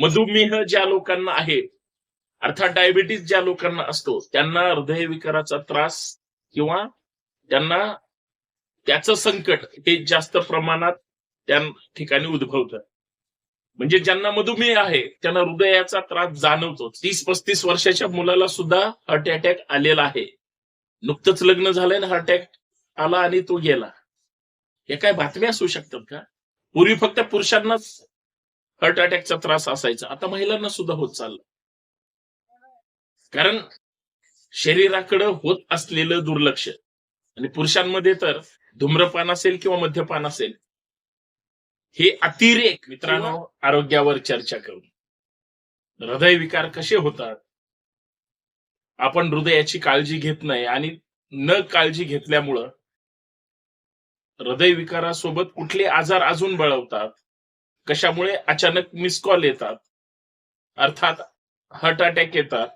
मधुमेह ज्या लोकांना आहे अर्थात डायबिटीस ज्या लोकांना असतो त्यांना हृदयविकाराचा त्रास किंवा त्यांना त्याचं संकट हे जास्त प्रमाणात त्या ठिकाणी उद्भवतं. म्हणजे ज्यांना मधुमेह आहे त्यांना हृदयाचा त्रास जाणवतो. तीस पस्तीस वर्षाच्या मुलाला सुद्धा हार्ट अटॅक आलेला आहे. नुकतंच लग्न झालंय ना हार्ट अटॅक आला आणि तो गेला. हे काय बातम्या असू शकतात का? पूर्वी फक्त पुरुषांनाच हार्ट अटॅकचा त्रास असायचा. आता महिलांना सुद्धा होत चाललं. कारण शरीराकडं होत असलेलं दुर्लक्ष. आणि पुरुषांमध्ये तर धूम्रपान असेल किंवा मद्यपान असेल हे अतिरेक मित्रांनो आरोग्यावर चर्चा करू हृदयविकार कसे होतात? आपण हृदयाची काळजी घेत नाही आणि न काळजी घेतल्यामुळं हृदयविकारासोबत कुठले आजार अजून बळवतात? कशामुळे अचानक मिस कॉल येतात? अर्थात हार्ट अटॅक येतात.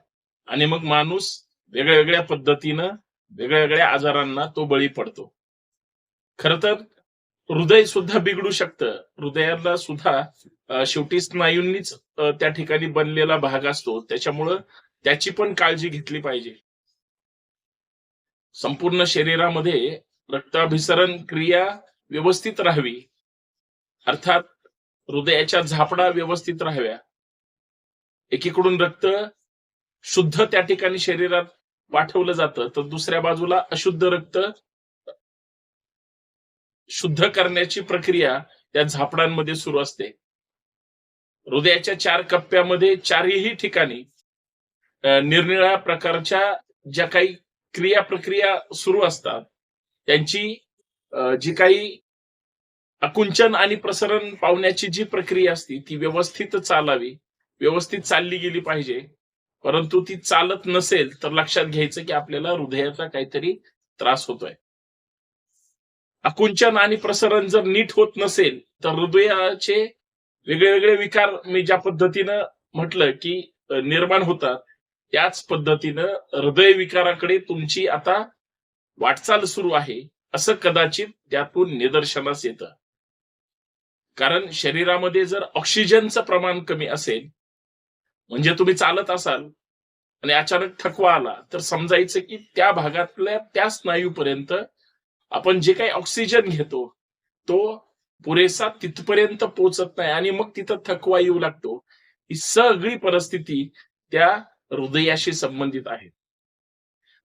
आणि मग माणूस वेगळ्या वेगळ्या पद्धतीनं वेगळ्या वेगळ्या आजारांना तो बळी पडतो. खर तर हृदय सुद्धा बिघडू शकतं. हृदयाला सुद्धा शेवटी स्नायूंनीच त्या ठिकाणी बनलेला भाग असतो. त्याच्यामुळं त्याची पण काळजी घेतली पाहिजे. संपूर्ण शरीरामध्ये रक्ताभिसरण क्रिया व्यवस्थित राहावी. अर्थात हृदयाच्या झापडा व्यवस्थित राहाव्या. एकीकडून रक्त शुद्ध त्या ठिकाणी शरीरात पाठवलं जातं तर दुसऱ्या बाजूला अशुद्ध रक्त शुद्ध करण्याची प्रक्रिया त्या झापडांमध्ये सुरू असते. हृदयाच्या चार कप्प्यामध्ये चारही ठिकाणी निरनिळ्या प्रकारच्या ज्या काही क्रिया प्रक्रिया सुरू असतात त्यांची जी काही आकुंचन आणि प्रसरण पावण्याची जी प्रक्रिया असते ती व्यवस्थित चालावी व्यवस्थित चालली गेली पाहिजे. परंतु ती चालत नसेल तर लक्षात घ्यायचं की आपल्याला हृदयाचा काहीतरी त्रास होतोय. आकुंचन आणि प्रसरण जर नीट होत नसेल तर हृदयाचे वेगळे वेगळे विकार मी ज्या पद्धतीनं म्हटलं की निर्माण होतात त्याच पद्धतीनं हृदय विकाराकडे तुमची आता वाटचाल सुरू आहे असं कदाचित त्यातून निदर्शनास येतं. कारण शरीरामध्ये जर ऑक्सिजनचं प्रमाण कमी असेल म्हणजे तुम्ही चालत असाल आणि अचानक थकवा आला तर समजायचं की त्या भागातल्या त्या स्नायूपर्यंत आपण जे काही ऑक्सिजन घेतो तो पुरेसा तिथपर्यंत पोचत नाही आणि मग तिथं थकवा येऊ लागतो. ही सगळी परिस्थिती त्या हृदयाशी संबंधित आहे.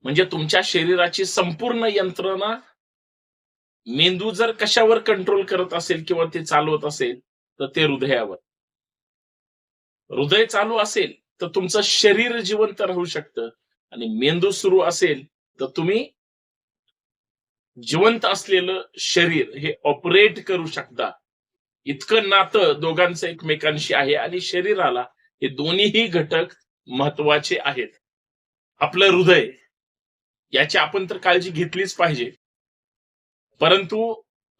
म्हणजे तुमच्या शरीराची संपूर्ण यंत्रणा मेंदू जर कशावर कंट्रोल करत असेल किंवा ते चालवत असेल तर ते हृदयावर. हृदय चालू असेल तर तुमचं शरीर जिवंत राहू शकतं. आणि मेंदू सुरू असेल तर तुम्ही जिवंत असलेलं शरीर हे ऑपरेट करू शकता. इतकं नातं दोघांचं एकमेकांशी आहे आणि शरीराला हे दोन्हीही घटक महत्त्वाचे आहेत. आपलं हृदय याची आपण तर काळजी घेतलीच पाहिजे. परंतु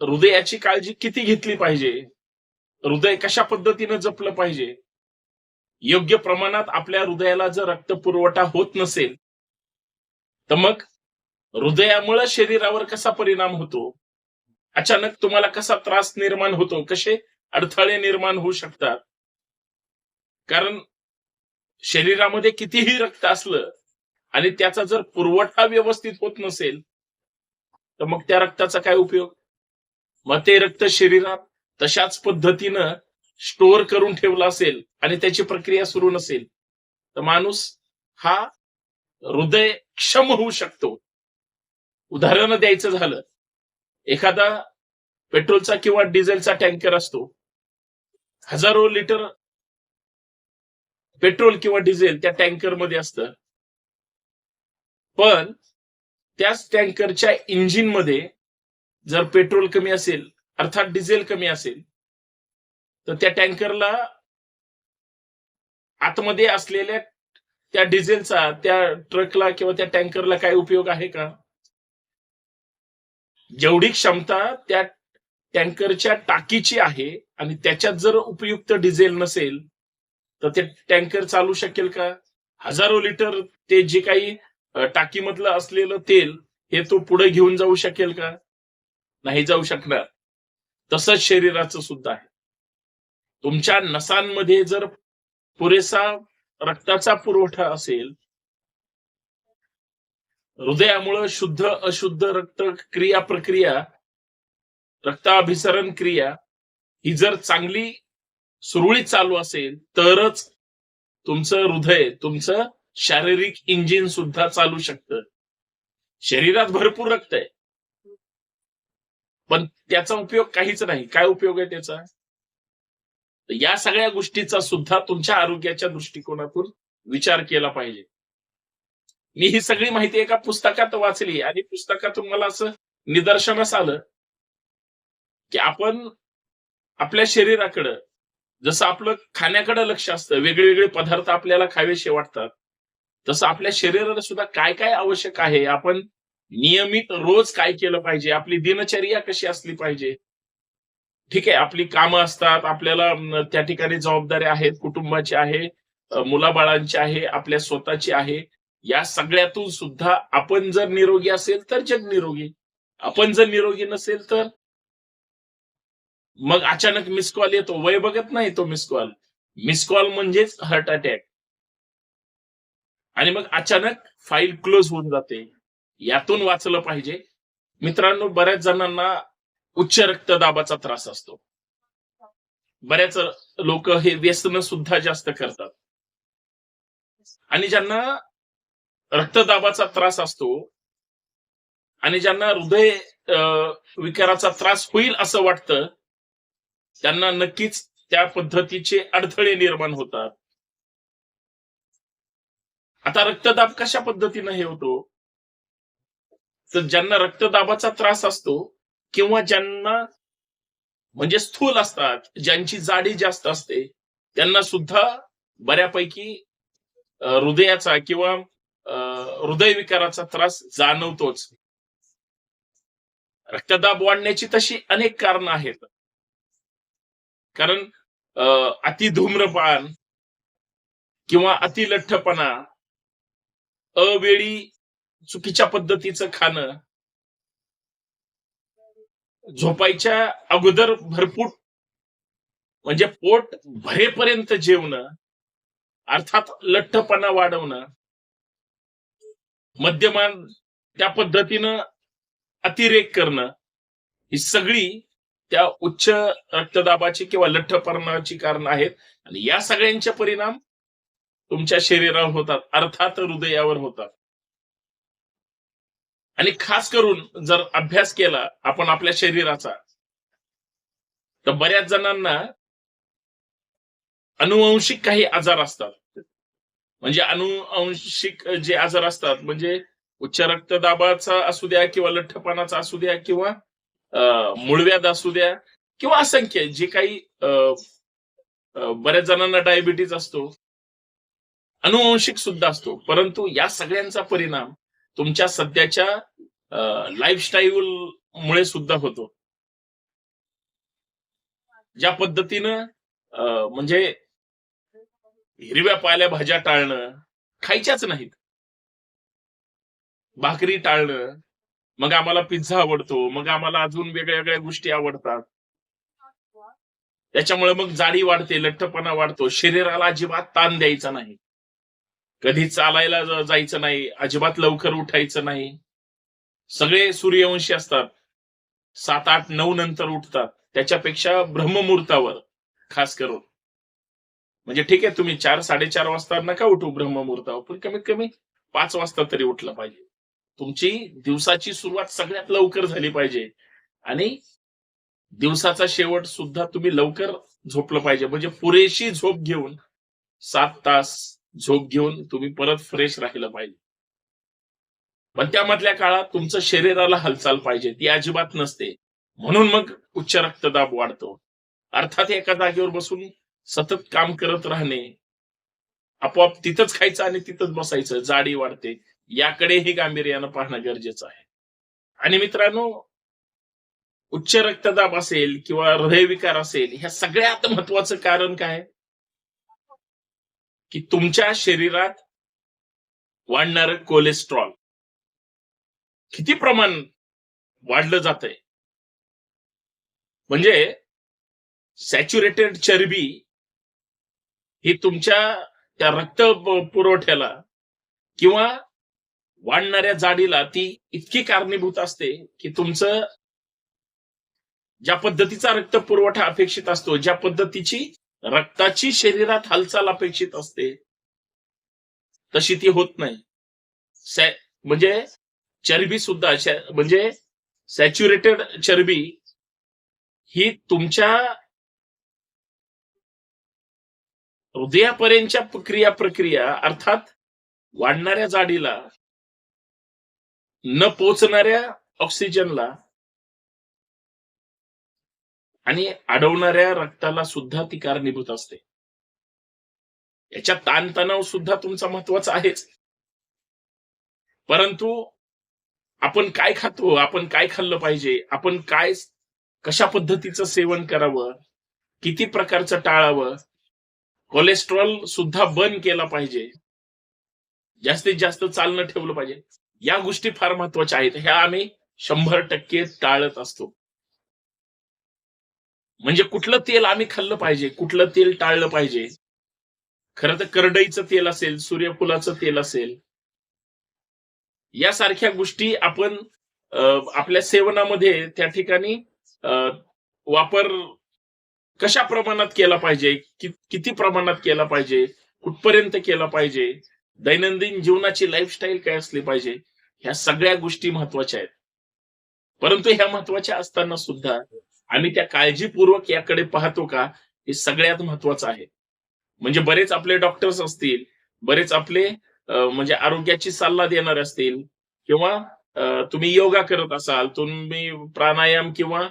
हृदयाची काळजी किती घेतली पाहिजे? हृदय कशा पद्धतीनं जपलं पाहिजे? योग्य प्रमाणात आपल्या हृदयाला जर रक्त पुरवठा होत नसेल तर मग हृदयामुळे शरीरावर कसा परिणाम होतो? अचानक तुम्हाला कसा त्रास निर्माण होतो? कसे अडथळे निर्माण होऊ शकतात? कारण शरीरामध्ये कितीही रक्त असलं आणि त्याचा जर पुरवठा व्यवस्थित होत नसेल तर मग त्या रक्ताचा काय उपयोग? मग ते रक्त शरीरात तशाच पद्धतीनं स्टोअर करून ठेवलं असेल आणि त्याची प्रक्रिया सुरू नसेल तर माणूस हा हृदय क्षम होऊ शकतो. उदाहरण द्यायचं झालं. एखादा पेट्रोलचा किंवा डिझेलचा टँकर असतो. हजारो लिटर पेट्रोल किंवा डिझेल त्या टँकरमध्ये असतं. पण त्याच टँकरच्या इंजिनमध्ये जर पेट्रोल कमी असेल अर्थात डिझेल कमी असेल तर त्या टँकरला आतमध्ये असलेल्या त्या डिझेलचा त्या ट्रकला किंवा त्या टँकरला काय उपयोग आहे का? जेवढी क्षमता त्या टँकरच्या टाकीची आहे आणि त्याच्यात जर उपयुक्त डिझेल नसेल तर ते टँकर चालू शकेल का? हजारो लिटर ते जे काही टाकीमधलं असलेलं तेल हे तो पुढे घेऊन जाऊ शकेल का? नाही जाऊ शकणार. तसंच शरीराचं सुद्धा आहे. तुमच्या नसांमध्ये जर पुरेसा रक्ताचा पुरवठा असेल हृदयामुळं शुद्ध अशुद्ध रक्त क्रिया प्रक्रिया रक्ताभिसरण क्रिया ही जर चांगली सुरळीत चालू असेल तरच तुमचं हृदय तुमचं शारीरिक इंजिन सुद्धा चालू शकतं. शरीरात भरपूर रक्त आहे. पण त्याचा उपयोग काहीच नाही. काय उपयोग आहे त्याचा? या सगळ्या गोष्टीचा सुद्धा तुमच्या आरोग्याच्या दृष्टिकोनातून विचार केला पाहिजे. मी ही सगळी माहिती एका पुस्तकात वाचली आणि पुस्तकातून मला असं निदर्शनास आलं की आपण आपल्या शरीराकडं जसं आपलं खाण्याकडे लक्ष असतं वेगळे वेगळे पदार्थ आपल्याला खावेसे वाटतात. तसं आपल्या शरीराला सुद्धा काय काय आवश्यक आहे? आपण नियमित रोज काय केलं पाहिजे? आपली दिनचर्या कशी असली पाहिजे? ठीक आहे आपली कामं असतात आपल्याला त्या ठिकाणी जबाबदाऱ्या आहेत कुटुंबाची आहे मुलाबाळांची आहे आपल्या स्वतःची आहे. या सगळ्यातून सुद्धा आपण जर निरोगी असेल तर जग निरोगी. आपण जर निरोगी नसेल तर मग अचानक मिस कॉल येतो. वय बघत नाही तो मिस कॉल. मिस कॉल म्हणजेच हार्ट अटॅक. आणि मग अचानक फाईल क्लोज होऊन जाते. यातून वाचलं पाहिजे. मित्रांनो बऱ्याच जणांना उच्च रक्तदाबाचा त्रास असतो. बऱ्याच लोक हे व्यसन सुद्धा जास्त करतात. आणि ज्यांना रक्तदाबाचा त्रास असतो आणि ज्यांना हृदय अं, विकाराचा त्रास होईल असं वाटतं त्यांना नक्कीच त्या पद्धतीचे अडथळे निर्माण होतात. आता रक्तदाब कशा पद्धतीनं हे होतो? तर ज्यांना रक्तदाबाचा त्रास असतो किंवा ज्यांना म्हणजे स्थूल असतात ज्यांची जाडी जास्त असते त्यांना सुद्धा बऱ्यापैकी हृदयाचा किंवा अं, हृदयविकाराचा त्रास जाणवतोच. रक्तदाब वाढण्याची तशी अनेक कारणं आहेत. कारण अति धूम्रपान किंवा अति लठ्ठपणा अवेळी चुकीच्या पद्धतीचं खाणं झोपायच्या अगोदर भरपूर म्हणजे पोट भरेपर्यंत जेवणं अर्थात लठ्ठपणा वाढवणं मद्यमान त्या पद्धतीनं अतिरेक करणं ही सगळी त्या उच्च रक्तदाबाची किंवा लठ्ठपणाची कारण आहेत. आणि या सगळ्यांचे परिणाम तुमच्या शरीरावर होतात अर्थात हृदयावर होतात. आणि खास करून जर अभ्यास केला आपण आपल्या शरीराचा तर बऱ्याच जणांना अनुवंशिक काही आजार असतात. म्हणजे अनुवंशिक जे आजार असतात म्हणजे उच्च रक्तदाबाचा असू द्या किंवा लठ्ठपणाचा असू द्या किंवा अं, मूळव्याध असू द्या किंवा असंख्य जे काही बऱ्याच जणांना डायबिटीज असतो. अनुवंशिक सुद्धा असतो. परंतु या सगळ्यांचा परिणाम तुमच्या सध्याच्या लाईफस्टाईल मुळे सुद्धा होतो. ज्या पद्धतीनं अं, म्हणजे हिरव्या पाल्या भाज्या टाळणं खायच्याच नाहीत. भाकरी टाळणं मग आम्हाला पिझ्झा आवडतो मग आम्हाला अजून वेगळ्या वेगळ्या गोष्टी आवडतात. त्याच्यामुळे मग जाडी वाढते लठ्ठपणा वाढतो शरीराला अजिबात ताण द्यायचा नाही. कधी चालायला जायचं नाही अजिबात लवकर उठायचं नाही. सगळे सूर्यवंशी असतात. सात आठ नऊ नंतर उठतात. त्याच्यापेक्षा ब्रह्ममुहूर्तावर खास करून. म्हणजे ठीक आहे तुम्ही चार साडेचार वाजता नका उठू ब्रह्ममुहूर्तावर पण कमीत कमी पाच वाजता तरी उठलं पाहिजे. तुमची दिवसाची सुरुवात सगळ्यात लवकर झाली पाहिजे. आणि दिवसाचा शेवट सुद्धा तुम्ही लवकर झोपलं पाहिजे. म्हणजे पुरेशी झोप घेऊन सात तास झोप घेऊन तुम्ही परत फ्रेश राहिलं पाहिजे. पण त्यामधल्या काळात तुमचं शरीराला हालचाल पाहिजे ती अजिबात नसते. म्हणून मग उच्च रक्तदाब वाढतो. अर्थात एका जागेवर बसून सतत काम करत राहणे आपोआप तिथंच खायचं आणि तिथंच बसायचं जाडी वाढते. याकडेही गांभीर्यानं पाहणं गरजेचं आहे. आणि मित्रांनो उच्च रक्तदाब असेल किंवा हृदयविकार असेल ह्या सगळ्यात महत्वाचं कारण काय? की तुमच्या शरीरात वाढणार कोलेस्ट्रॉल किती प्रमाण वाढलं जातंय? म्हणजे सॅच्युरेटेड चरबी ही तुमच्या त्या रक्त पुरवठ्याला किंवा वाढणाऱ्या जाडीला ती इतकी कारणीभूत असते की तुमचं ज्या पद्धतीचा रक्त पुरवठा अपेक्षित असतो ज्या पद्धतीची रक्ताची शरीरात हालचाल अपेक्षित असते. तशी ती होत नाही. म्हणजे चरबी सुद्धा म्हणजे सॅच्युरेटेड चरबी ही तुमच्या हृदयापर्यंतच्या क्रिया प्रक्रिया अर्थात वाढणाऱ्या जाडीला न पोचणाऱ्या ऑक्सिजनला आणि अडवणाऱ्या रक्ताला सुद्धा ती कारणीभूत असते. याच्यात ताणतणाव सुद्धा तुमचा महत्त्वाचा आहेच. परंतु आपण काय खातो आपण काय खाल्लं पाहिजे आपण काय कशा पद्धतीचं सेवन करावं किती प्रकारचं टाळावं कोलेस्ट्रॉल सुद्धा बंद केला पाहिजे. जास्तीत जास्त चालणं ठेवलं पाहिजे. या गोष्टी फार महत्त्वाच्या आहेत. ह्या आम्ही शंभर टक्के टाळत असतो. म्हणजे कुठलं तेल आम्ही खाल्लं पाहिजे कुठलं तेल टाळलं पाहिजे? खरं तर करडईचं तेल असेल सूर्यफुलाचं तेल असेल यासारख्या गोष्टी आपण आपल्या सेवनामध्ये त्या ठिकाणी वापर कशा प्रमाणात केला पाहिजे कि- किती प्रमाणात केला पाहिजे कुठपर्यंत केला पाहिजे दैनंदिन जीवनाची लाईफस्टाईल काय असली पाहिजे ह्या सगळ्या गोष्टी महत्त्वाच्या आहेत. परंतु ह्या महत्त्वाच्या असताना सुद्धा आम्ही त्या काळजीपूर्वक याकडे पाहतो का हे सगळ्यात महत्वाचं आहे. म्हणजे बरेच आपले डॉक्टर्स असतील बरेच आपले म्हणजे आरोग्याची सल्ला देणारे असतील किंवा तुम्ही योगा करत असाल तुम्ही प्राणायाम किंवा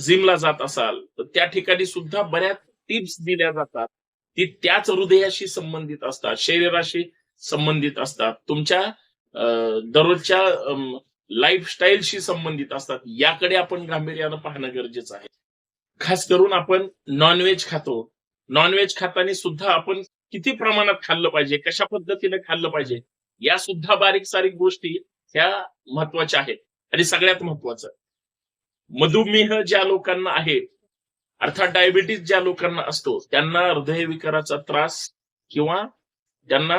जिमला जात असाल तर त्या ठिकाणी सुद्धा बऱ्याच टिप्स दिल्या जातात. ती त्याच हृदयाशी संबंधित असतात शरीराशी संबंधित असतात. तुमच्या अं, दररोजच्या लाईफस्टाईलशी संबंधित असतात. याकडे आपण गांभीर्यानं पाहणं गरजेचं आहे. खास करून आपण नॉनव्हेज खातो. नॉनव्हेज खाताना सुद्धा आपण किती प्रमाणात खाल्लं पाहिजे कशा पद्धतीने खाल्लं पाहिजे या सुद्धा बारीक सारीक गोष्टी ह्या महत्त्वाच्या आहेत. आणि सगळ्यात महत्वाचं मधुमेह ज्या लोकांना आहे अर्थात डायबिटीस ज्या लोकांना असतो त्यांना हृदयविकाराचा त्रास किंवा त्यांना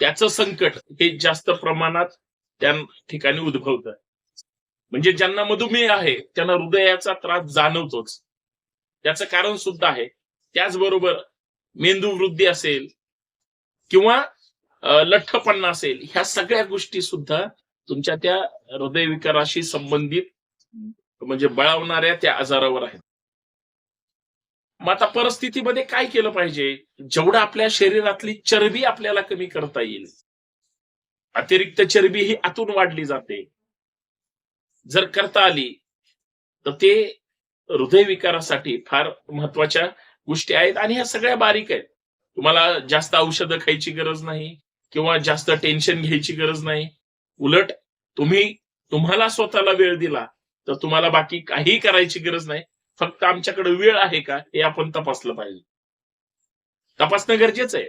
त्याचं संकट हे जास्त प्रमाणात त्या ठिकाणी उद्भवत म्हणजे ज्यांना मधुमेह आहे त्यांना हृदयाचा त्रास जाणवतोच. त्याचं कारण सुद्धा आहे. त्याचबरोबर मेंदू वृद्धी असेल किंवा लठ्ठपणा असेल ह्या सगळ्या गोष्टी सुद्धा तुमच्या त्या हृदयविकाराशी संबंधित म्हणजे बळावणाऱ्या त्या आजारावर आहेत. मग आता परिस्थितीमध्ये काय केलं पाहिजे? जेवढं आपल्या शरीरातली चरबी आपल्याला कमी करता येईल अतिरिक्त चरबी ही आतून वाढली जाते. जर करता आली तर ते हृदयविकारासाठी फार महत्त्वाच्या गोष्टी आहेत आणि ह्या सगळ्या बारीक आहेत. तुम्हाला जास्त औषधं खायची गरज नाही किंवा जास्त टेन्शन घ्यायची गरज नाही. उलट तुम्ही तुम्हाला स्वतःला वेळ दिला तर तुम्हाला बाकी काही करायची गरज नाही. फक्त आमच्याकडे वेळ आहे का हे आपण तपासलं पाहिजे. तपासणं गरजेचं आहे.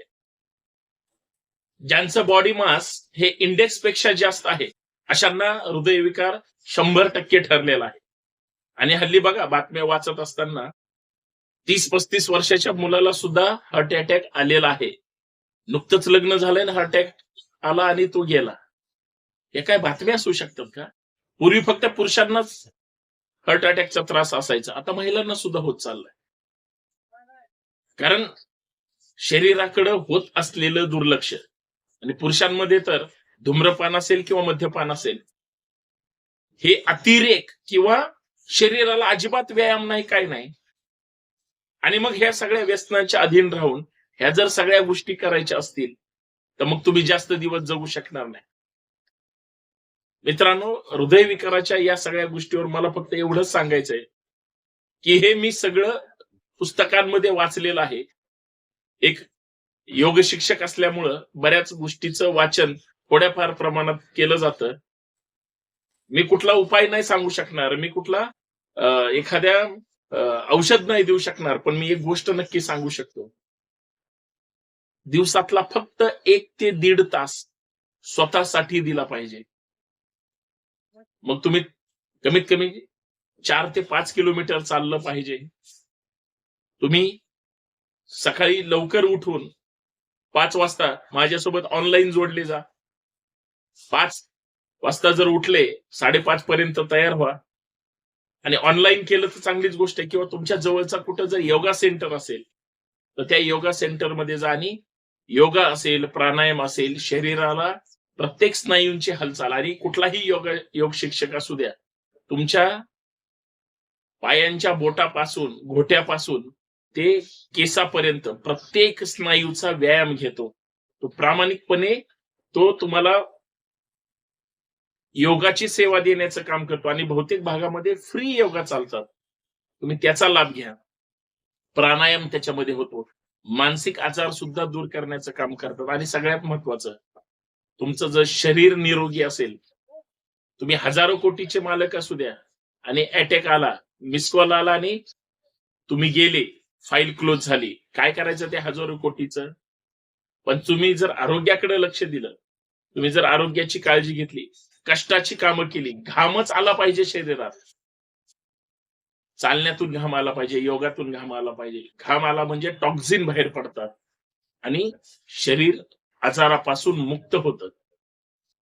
ज्यांचं बॉडी मास हे इंडेक्सपेक्षा जास्त आहे अशांना हृदयविकार शंभर टक्के ठरलेला आहे. आणि हल्ली बघा बातम्या वाचत असताना तीस पस्तीस वर्षाच्या मुलाला सुद्धा हार्ट अटॅक आलेला आहे. नुकतंच लग्न झालंय ना हार्ट अटॅक आला आणि तो गेला. हे काय बातम्या असू शकतात का? पूर्वी फक्त पुरुषांनाच हार्ट अटॅकचा त्रास असायचा आता महिलांना सुद्धा होत चाललाय. कारण शरीराकडे होत असलेलं दुर्लक्ष आणि पुरुषांमध्ये तर धूम्रपान असेल किंवा मद्यपान असेल हे अतिरेक किंवा शरीराला अजिबात व्यायाम नाही काय नाही. आणि मग ह्या सगळ्या व्यसनांच्या अधीन राहून ह्या जर सगळ्या गोष्टी करायच्या असतील तर मग तुम्ही जास्त दिवस जगू शकणार नाही. मित्रांनो हृदयविकाराच्या या सगळ्या गोष्टीवर मला फक्त एवढंच सांगायचंय की हे मी सगळं पुस्तकांमध्ये वाचलेलं आहे. एक योग शिक्षक असल्यामुळं बऱ्याच गोष्टीचं वाचन थोड्याफार प्रमाणात केलं जातं. मी कुठला उपाय नाही सांगू शकणार. मी कुठला एखाद्या औषध नाही देऊ शकणार पण मी एक गोष्ट नक्की सांगू शकतो. दिवसातला फक्त एक ते दीड तास स्वतःसाठी दिला पाहिजे. मग तुम्ही कमीत कमी चार ते पाच किलोमीटर चाललं पाहिजे. तुम्ही सकाळी लवकर उठून पाच वाजता माझ्यासोबत ऑनलाईन जोडले जा. पाच वाजता जर उठले साडेपाच पर्यंत तयार व्हा. आणि ऑनलाईन केलं तर चांगलीच गोष्ट आहे. किंवा तुमच्या जवळचा कुठं जर योगा सेंटर असेल तर त्या योगा सेंटरमध्ये जा आणि योगा असेल प्राणायाम असेल शरीराला प्रत्येक स्नायूंची हालचाल आणि कुठलाही योग योग शिक्षक असू द्या तुमच्या पायांच्या बोटापासून घोट्यापासून ते केसापर्यंत प्रत्येक स्नायूचा व्यायाम घेतो. तो प्रामाणिकपणे तो तुम्हाला योगाची सेवा देण्याचं काम करतो आणि बहुतेक भागामध्ये फ्री योगा चालतात. तुम्ही त्याचा लाभ घ्या. प्राणायाम त्याच्यामध्ये होतो. मानसिक आजार सुद्धा दूर करण्याचं काम करतात. आणि सगळ्यात महत्वाचं तुमचं जर शरीर निरोगी असेल तुम्ही हजारो कोटीचे मालक असू द्या आणि अटॅक आला मिस कॉल आला आणि तुम्ही गेले फाईल क्लोज झाली. काय करायचं ते हजारो कोटीचं? पण तुम्ही जर आरोग्याकडे लक्ष दिलं तुम्ही जर आरोग्याची काळजी घेतली कष्टाची कामं केली घामच आला पाहिजे शरीरात. चालण्यातून घाम आला पाहिजे योगातून घाम आला पाहिजे. घाम आला म्हणजे टॉक्झिन बाहेर पडतात. आणि शरीर आजारापासून मुक्त होतं.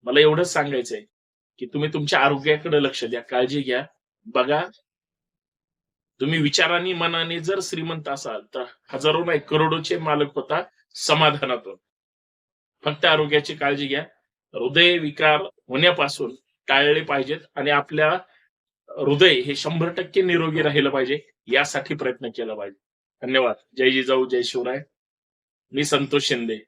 मला एवढंच सांगायचंय की तुम्ही तुमच्या आरोग्याकडे लक्ष द्या काळजी घ्या. बघा तुम्ही विचाराने मनाने जर श्रीमंत असाल तर हजारो नाही करोडोचे मालक होता समाधानातून. फक्त आरोग्याची काळजी घ्या. हृदय विकार होण्यापासून टाळले पाहिजेत आणि आपल्या हृदय हे शंभर टक्के निरोगी राहिलं पाहिजे यासाठी प्रयत्न केला पाहिजे. धन्यवाद. जय जिजाऊ जय शिवराय. मी संतोष शिंदे.